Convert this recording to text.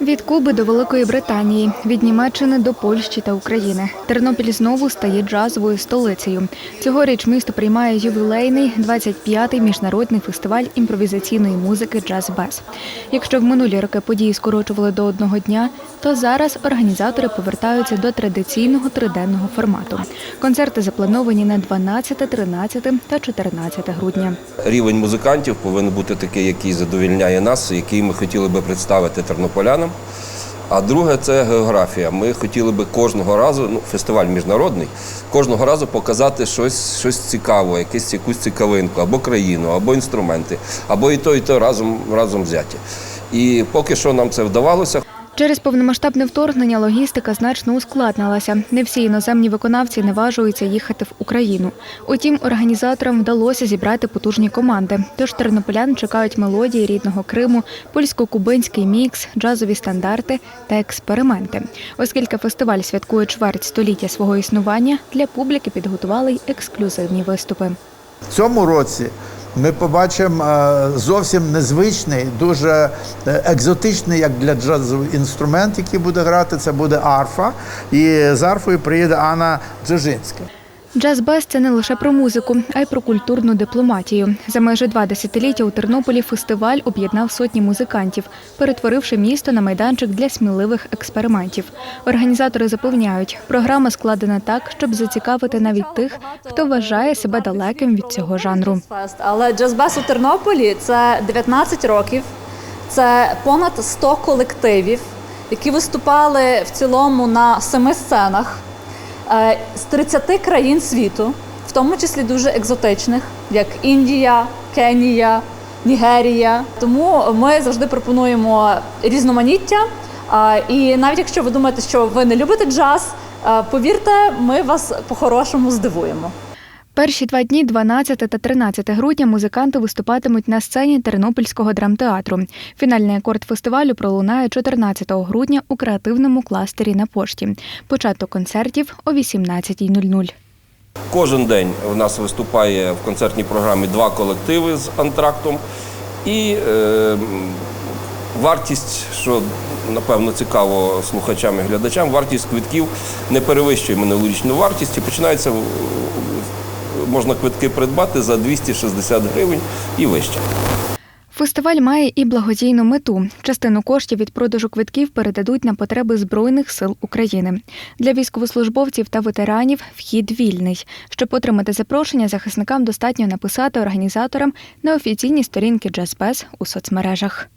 Від Куби до Великої Британії, від Німеччини до Польщі та України. Тернопіль знову стає джазовою столицею. Цьогоріч місто приймає ювілейний 25-й міжнародний фестиваль імпровізаційної музики Джаз Без. Якщо в минулі роки події скорочували до одного дня, то зараз організатори повертаються до традиційного триденного формату. Концерти заплановані на 12, 13 та 14 грудня. Рівень музикантів повинен бути такий, який задовільняє нас, який ми хотіли би представити тернополянам. А друге це географія. Ми хотіли би кожного разу, ну, фестиваль міжнародний, кожного разу показати щось, щось цікаве, якусь якусь цікавинку, або країну, або інструменти, або і то, і то разом, разом взяті. І поки що нам це вдавалося. Через повномасштабне вторгнення логістика значно ускладнилася. Не всі іноземні виконавці наважуються їхати в Україну. Утім, організаторам вдалося зібрати потужні команди. Тож тернополян чекають мелодії рідного Криму, польсько-кубинський мікс, джазові стандарти та експерименти. Оскільки фестиваль святкує чверть століття свого існування, для публіки підготували й ексклюзивні виступи. В цьому році ми побачимо е, зовсім незвичний, дуже е, екзотичний, як для джазу інструмент, який буде грати. Це буде арфа. І з арфою приїде Анна Дзержинська. Джаз-без – це не лише про музику, а й про культурну дипломатію. За майже два десятиліття у Тернополі фестиваль об'єднав сотні музикантів, перетворивши місто на майданчик для сміливих експериментів. Організатори запевняють, програма складена так, щоб зацікавити навіть тих, хто вважає себе далеким від цього жанру. Але джазбес у Тернополі це 19 років, це понад 100 колективів, які виступали в цілому на семи сценах з 30 країн світу, в тому числі дуже екзотичних, як Індія, Кенія, Нігерія. Тому ми завжди пропонуємо різноманіття. Е, І навіть якщо ви думаєте, що ви не любите джаз, е, повірте, ми вас по-хорошому здивуємо. Перші два дні, 12 та 13 грудня, музиканти виступатимуть на сцені Тернопільського драмтеатру. Фінальний акорд фестивалю пролунає 14 грудня у креативному кластері на пошті. Початок концертів о 18.00. Кожен день у нас виступає в концертній програмі два колективи з антрактом. І е, вартість, що напевно цікаво слухачам і глядачам, вартість квитків не перевищує минулорічну вартість і починається можна квитки придбати за 260 гривень і вище. Фестиваль має і благодійну мету. Частину коштів від продажу квитків передадуть на потреби Збройних сил України. Для військовослужбовців та ветеранів вхід вільний. Щоб отримати запрошення, захисникам достатньо написати організаторам на офіційні сторінки Джазбез у соцмережах.